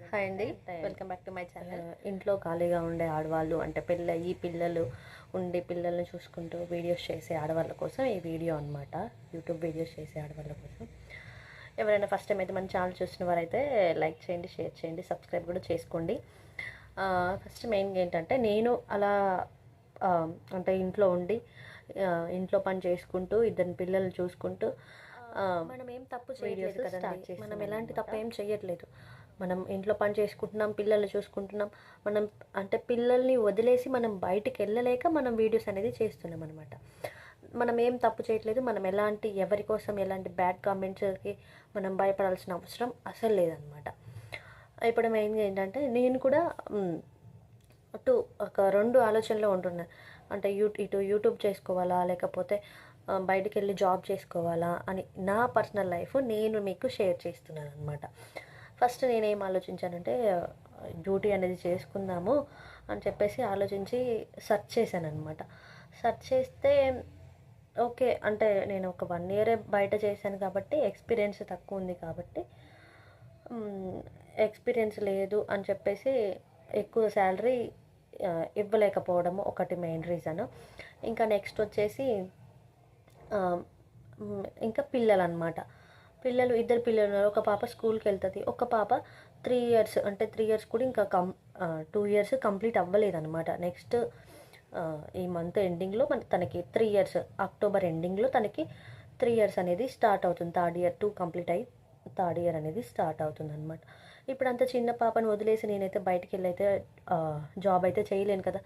Hi అండి. Welcome back to my channel ఇంట్లో ఖాళీగా ఉండే ఆడవాళ్ళు అంటే పిల్ల ఈ పిల్లలు ఉండి పిల్లల్ని చూసుకుంటూ వీడియోస్ చేసే ఆడవాళ్ళ కోసం ఈ వీడియో అనమాట యూట్యూబ్ వీడియోస్ చేసే ఆడవాళ్ళ కోసం. ఎవరైనా ఫస్ట్ టైం అయితే మన ఛానల్ చూసిన వారైతే లైక్ చేయండి షేర్ చేయండి సబ్స్క్రైబ్ కూడా చేసుకోండి. ఫస్ట్ మెయిన్గా ఏంటంటే నేను అలా ఆ, అంటే ఇంట్లో ఉండి ఆ, ఇంట్లో పని చేసుకుంటూ ఇద్దరు పిల్లల్ని చూసుకుంటూ ఆ, మనం ఏం తప్పు కదండి. చేస్తున్నాం మనం ఎలాంటి తప్పు ఏం చేయట్లేదు మనం ఇంట్లో పని చేసుకుంటున్నాం పిల్లల్ని చూసుకుంటున్నాం మనం అంటే పిల్లల్ని వదిలేసి మనం బయటికి వెళ్ళలేక మనం వీడియోస్ అనేది చేస్తున్నాం అనమాట మనం ఏం తప్పు చేయట్లేదు మనం ఎలాంటి ఎవరి కోసం ఎలాంటి బ్యాడ్ కామెంట్స్కి మనం భయపడాల్సిన అవసరం అసలు లేదనమాట ఇప్పుడు మెయిన్గా ఏంటంటే నేను కూడా అటు ఒక రెండు ఆలోచనలో ఉంటున్నాను అంటే యూ ఇటు యూట్యూబ్ చేసుకోవాలా లేకపోతే బయటికి వెళ్ళి జాబ్ చేసుకోవాలా అని నా పర్సనల్ లైఫ్ నేను మీకు షేర్ చేస్తున్నాను అనమాట ఫస్ట్ నేనేం ఆలోచించానంటే డ్యూటీ అనేది చేసుకుందాము అని చెప్పేసి ఆలోచించి సెర్చ్ చేశాను అనమాట సెర్చ్ చేస్తే ఓకే అంటే నేను ఒక వన్ ఇయరే బయట చేశాను కాబట్టి ఎక్స్పీరియన్స్ తక్కువ ఉంది కాబట్టి ఎక్స్పీరియన్స్ లేదు అని చెప్పేసి ఎక్కువ శాలరీ ఇవ్వలేకపోవడము ఒకటి మెయిన్ రీజన్. ఇంకా నెక్స్ట్ వచ్చేసి ఇంకా పిల్లలు అనమాట పిల్లలు ఇద్దరు పిల్లలు ఉన్నారు ఒక పాప స్కూల్కి వెళ్తుంది. ఒక పాప త్రీ ఇయర్స్ అంటే త్రీ ఇయర్స్ కూడా ఇంకా కం టూ ఇయర్స్ కంప్లీట్ అవ్వలేదన్నమాట. నెక్స్ట్ ఈ మంత్ ఎండింగ్లో మన తనకి త్రీ ఇయర్స్ అక్టోబర్ ఎండింగ్లో తనకి త్రీ ఇయర్స్ అనేది స్టార్ట్ అవుతుంది. థర్డ్ ఇయర్ టూ కంప్లీట్ అయ్యి థర్డ్ ఇయర్ అనేది స్టార్ట్ అవుతుంది అనమాట ఇప్పుడు అంత చిన్న పాపను వదిలేసి నేనైతే బయటికి వెళ్ళి అయితే జాబ్ అయితే చేయలేను కదా.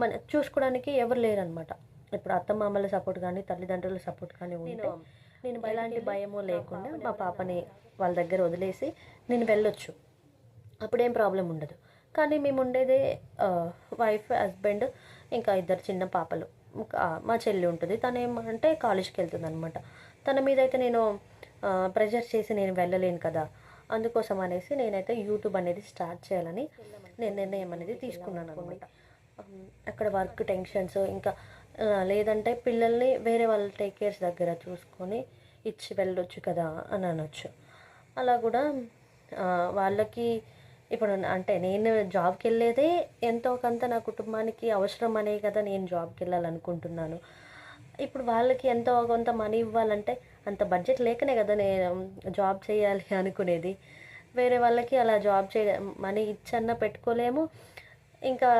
మన చూసుకోవడానికి ఎవరు లేరనమాట ఇప్పుడు అత్తమామల సపోర్ట్ కానీ తల్లిదండ్రుల సపోర్ట్ కానీ ఉంటే నేను ఎలాంటి భయమో లేకుండా మా పాపని వాళ్ళ దగ్గర వదిలేసి నేను వెళ్ళొచ్చు. అప్పుడేం ప్రాబ్లం ఉండదు. కానీ మేము ఉండేదే వైఫ్ హస్బెండ్ ఇంకా ఇద్దరు చిన్న పాపలు. మా చెల్లి ఉంటుంది. తను ఏమంటే కాలేజ్కి వెళ్తుంది అనమాట తన మీద అయితే నేను ప్రెజర్ చేసి నేను వెళ్ళలేను కదా. అందుకోసం అనేసి నేనైతే యూట్యూబ్ అనేది స్టార్ట్ చేయాలని నేను నిర్ణయం అనేది తీసుకున్నాను. అనమాట అక్కడ వర్క్ టెన్షన్స్ ఇంకా లేదంటే పిల్లల్ని వేరే వాళ్ళ టేక్ కేర్స్ దగ్గర చూసుకొని ఇచ్చి వెళ్ళొచ్చు కదా అని అనొచ్చు. అలా కూడా వాళ్ళకి ఇప్పుడు అంటే నేను జాబ్కి వెళ్ళేదే ఎంతో కొంత నా కుటుంబానికి అవసరం అనే కదా నేను జాబ్కి వెళ్ళాలనుకుంటున్నాను ఇప్పుడు వాళ్ళకి ఎంతో కొంత మనీ ఇవ్వాలంటే అంత బడ్జెట్ లేకనే కదా నేను జాబ్ చేయాలి అనుకునేది. వేరే వాళ్ళకి అలా జాబ్ చేయ మనీ ఇచ్చన్నా పెట్టుకోలేము. ఇంకా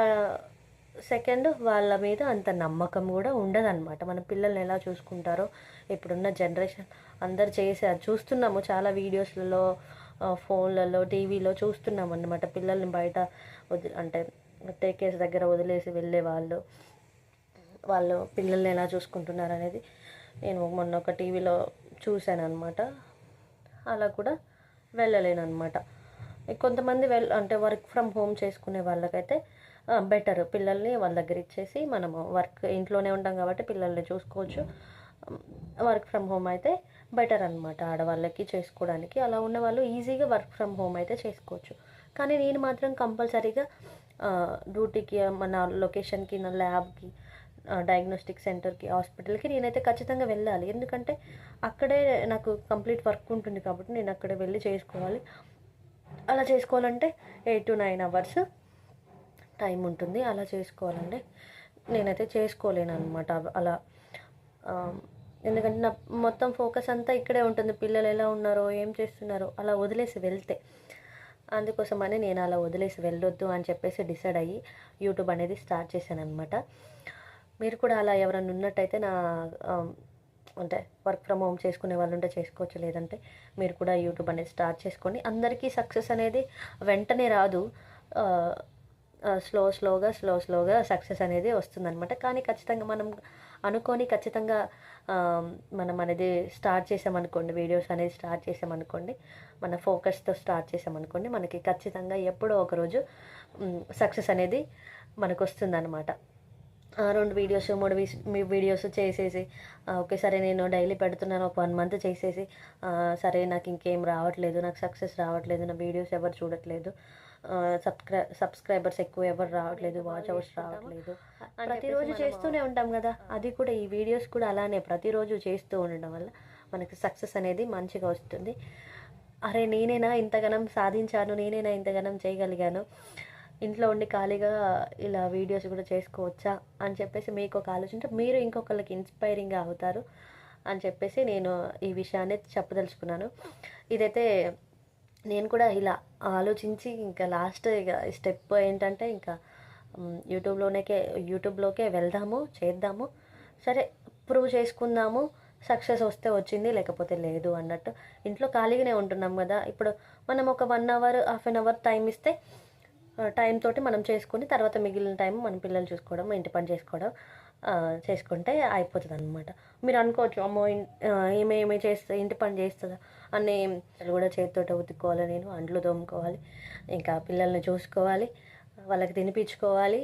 సెకండ్ వాళ్ళ మీద అంత నమ్మకం కూడా ఉండదన్నమాట. మన పిల్లల్ని ఎలా చూసుకుంటారో ఇప్పుడున్న జనరేషన్ అందరు చేసారు చూస్తున్నాము చాలా వీడియోస్లలో ఫోన్లలో టీవీలో చూస్తున్నాం అన్నమాట పిల్లల్ని బయట వది అంటే టేక్ దగ్గర వదిలేసి వెళ్ళే వాళ్ళు వాళ్ళు పిల్లల్ని ఎలా చూసుకుంటున్నారు అనేది నేను మొన్న ఒక టీవీలో చూశాను అనమాట అలా కూడా వెళ్ళలేను అనమాట కొంతమంది వెల్ అంటే వర్క్ ఫ్రమ్ హోమ్ చేసుకునే వాళ్ళకైతే బెటర్ పిల్లల్ని వాళ్ళ దగ్గర ఇచ్చేసి మనము వర్క్ ఇంట్లోనే ఉంటాం కాబట్టి పిల్లల్ని చూసుకోవచ్చు. వర్క్ ఫ్రమ్ హోమ్ అయితే బెటర్ అనమాట ఆడవాళ్ళకి చేసుకోవడానికి అలా ఉన్న వాళ్ళు ఈజీగా వర్క్ ఫ్రమ్ హోమ్ అయితే చేసుకోవచ్చు. కానీ నేను మాత్రం కంపల్సరీగా డ్యూటీకి మన లొకేషన్కి నా ల్యాబ్కి డయాగ్నోస్టిక్ సెంటర్కి హాస్పిటల్కి నేనైతే ఖచ్చితంగా వెళ్ళాలి. ఎందుకంటే అక్కడే నాకు కంప్లీట్ వర్క్ ఉంటుంది కాబట్టి నేను అక్కడే వెళ్ళి చేసుకోవాలి. అలా చేసుకోవాలంటే eight to nine hours time ఉంటుంది. అలా చేసుకోవాలంటే నేనైతే చేసుకోలేను అనమాట అలా. ఎందుకంటే నా మొత్తం ఫోకస్ అంతా ఇక్కడే ఉంటుంది. పిల్లలు ఎలా ఉన్నారో ఏం చేస్తున్నారో అలా వదిలేసి వెళ్తే. అందుకోసమని నేను అలా వదిలేసి వెళ్ళొద్దు అని చెప్పేసి డిసైడ్ అయ్యి యూట్యూబ్ అనేది స్టార్ట్ చేశాను అనమాట మీరు కూడా అలా ఎవరైనా ఉన్నట్టయితే నా అంటే వర్క్ ఫ్రమ్ హోమ్ చేసుకునే వాళ్ళు ఉంటే చేసుకోవచ్చు? లేదంటే మీరు కూడా యూట్యూబ్ అనేది స్టార్ట్ చేసుకోండి అందరికీ సక్సెస్ అనేది వెంటనే రాదు. స్లో స్లోగా స్లో స్లోగా సక్సెస్ అనేది వస్తుందనమాట కానీ ఖచ్చితంగా మనం అనుకొని ఖచ్చితంగా మనం అనేది స్టార్ట్ చేసామనుకోండి వీడియోస్ అనేది స్టార్ట్ చేసామనుకోండి మన ఫోకస్తో స్టార్ట్ చేసామనుకోండి మనకి ఖచ్చితంగా ఎప్పుడో ఒకరోజు సక్సెస్ అనేది మనకు వస్తుందన్నమాట ఆ, రెండు వీడియోస్ మూడు మీ వీడియోస్ చేసేసి ఒకేసారి ఓకే సరే నేను డైలీ పెడుతున్నాను ఒక వన్ మంత్ చేసేసి సరే నాకు ఇంకేం రావట్లేదు నాకు సక్సెస్ రావట్లేదు నా వీడియోస్ ఎవరు చూడట్లేదు సబ్స్క్రై సబ్స్క్రైబర్స్ ఎక్కువ ఎవరు రావట్లేదు వాచ్ అవర్స్ రావట్లేదు. ప్రతిరోజు చేస్తూనే ఉంటాం కదా. అది కూడా ఈ వీడియోస్ కూడా అలానే ప్రతిరోజు చేస్తూ ఉండడం వల్ల మనకి సక్సెస్ అనేది మంచిగా వస్తుంది. అరే నేనేనా ఇంతగానం సాధించాను నేనేనా ఇంతగానం చేయగలిగాను? ఇంట్లో ఉండి ఖాళీగా ఇలా వీడియోస్ కూడా చేసుకోవచ్చా అని చెప్పేసి మీకు ఒక ఆలోచన మీరు ఇంకొకరికి ఇన్స్పైరింగ్గా అవుతారు అని చెప్పేసి నేను ఈ విషయాన్ని చెప్పదలుచుకున్నాను. ఇదైతే నేను కూడా ఇలా ఆలోచించి ఇంకా లాస్ట్ ఇక స్టెప్ ఏంటంటే ఇంకా యూట్యూబ్లోనేకే యూట్యూబ్లోకే వెళ్దాము చేద్దాము. సరే ప్రూవ్ చేసుకుందాము సక్సెస్ వస్తే వచ్చింది లేకపోతే లేదు అన్నట్టు. ఇంట్లో ఖాళీగానే ఉంటున్నాం కదా. ఇప్పుడు మనం ఒక one hour half an hour time ఇస్తే టైం తోటి మనం చేసుకుని తర్వాత మిగిలిన టైం మన పిల్లలు చూసుకోవడం ఇంటి పని చేసుకోవడం చేసుకుంటే అయిపోతుంది అనమాట మీరు అనుకోవచ్చు అమ్మో ఏమేమి ఆ, ఇంటి పని చేస్తుందా? అనే కూడా చేతితోట ఉతుక్కోవాలి నేను అండ్లు తోముకోవాలి ఇంకా పిల్లల్ని చూసుకోవాలి వాళ్ళకి తినిపించుకోవాలి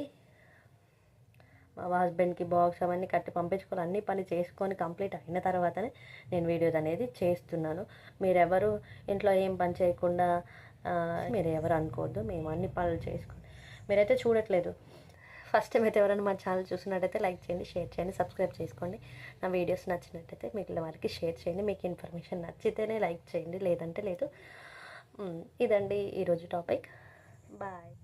మా హస్బెండ్కి బాక్స్ అవన్నీ కట్టి పంపించుకోవాలి అన్ని పని చేసుకొని కంప్లీట్ అయిన తర్వాతనే నేను వీడియోస్ అనేది చేస్తున్నాను. మీరెవరు ఇంట్లో ఏం పని చేయకుండా మీరు ఎవరు అనుకోవద్దు మేము అన్ని పనులు చేసుకొని మీరైతే చూడట్లేదు. ఫస్ట్ టైం అయితే ఎవరైనా మా ఛానల్ చూసినట్టయితే లైక్ చేయండి షేర్ చేయండి సబ్స్క్రైబ్ చేసుకోండి. నా వీడియోస్ నచ్చినట్టయితే మిగిలిన వారికి షేర్ చేయండి. మీకు ఇన్ఫర్మేషన్ నచ్చితేనే లైక్ చేయండి లేదంటే లేదు. ఇదండి ఈరోజు టాపిక్. బాయ్.